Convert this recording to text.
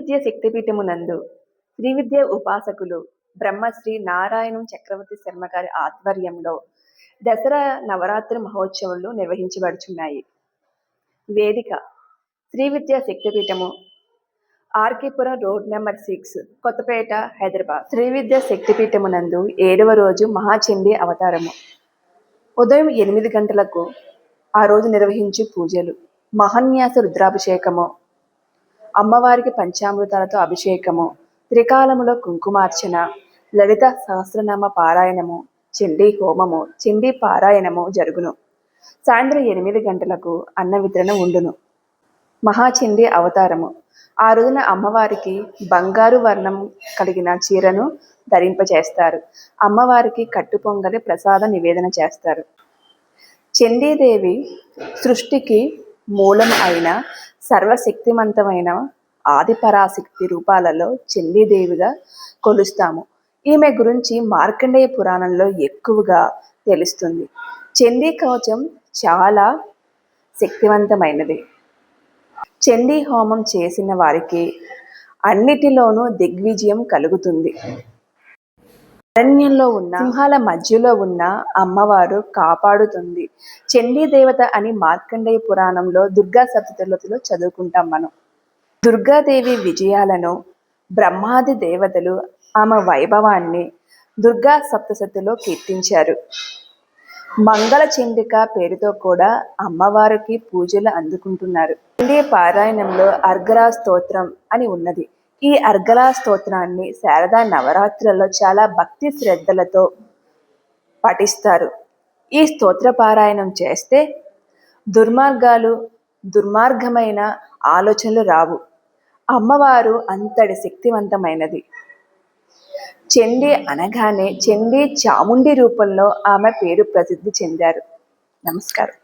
శక్తిపీఠమునందు శ్రీవిద్య ఉపాసకులు బ్రహ్మశ్రీ నారాయణం చక్రవర్తి శర్మ గారి ఆధ్వర్యంలో దసరా నవరాత్రి మహోత్సవాలు నిర్వహించబడుచున్నాయి. వేదిక Srividya శక్తిపీఠము RK Puram road number six Kothapet Hyderabad. Srividya శక్తిపీఠమునందు ఏడవ రోజు మహాచండీ అవతారము. ఉదయం ఎనిమిది గంటలకు ఆ రోజు నిర్వహించు పూజలు. మహన్యాస రుద్రాభిషేకము. అమ్మవారికి పంచామృతాలతో అభిషేకము త్రికాలములో కుంకుమార్చన లలిత సహస్రనామ పారాయణము చండీ హోమము చండీ పారాయణము జరుగును. సాయంత్రం ఎనిమిది గంటలకు అన్న వితరణ ఉండును. మహాచండీ అవతారము. ఆ రోజున అమ్మవారికి బంగారు వర్ణం కలిగిన చీరను ధరింపచేస్తారు అమ్మవారికి కట్టు పొంగలి ప్రసాద నివేదన చేస్తారు. చండీదేవి సృష్టికి మూలం అయిన సర్వశక్తిమంతమైన ఆదిపరాశక్తి రూపాలలో చండీదేవిగా కొలుస్తాము. ఈమె గురించి మార్కండేయ పురాణంలో ఎక్కువగా తెలుస్తుంది. చండీ కవచం చాలా శక్తివంతమైనది. చండీ హోమం చేసిన వారికి అన్నిటిలోనూ దిగ్విజయం కలుగుతుంది. అరణ్యంలో ఉన్న సింహాల మధ్యలో ఉన్న అమ్మవారు కాపాడుతుంది. చండీ దేవత అని మార్కండేయ పురాణంలో దుర్గా సప్తతులలో చదువుకుంటాం మనం. దుర్గాదేవి విజయాలను బ్రహ్మాది దేవతలు ఆమె వైభవాన్ని దుర్గా సప్తసతిలో కీర్తించారు. మంగళ చండిక పేరుతో కూడా అమ్మవారికి పూజలు అందుకుంటున్నారు. చండీ పారాయణంలో అర్గరా స్తోత్రం అని ఉన్నది. ఈ అర్గలా స్తోత్రాన్ని శారదా నవరాత్రులలో చాలా భక్తి శ్రద్ధలతో పఠిస్తారు. ఈ స్తోత్ర పారాయణం చేస్తే దుర్మార్గాలు దుర్మార్గమైన ఆలోచనలు రావు. అమ్మవారు అంతటి శక్తివంతమైనది. చండీ అనగానే చండీ చాముండి రూపంలో ఆమె పేరు ప్రసిద్ధి చెందారు. నమస్కారం.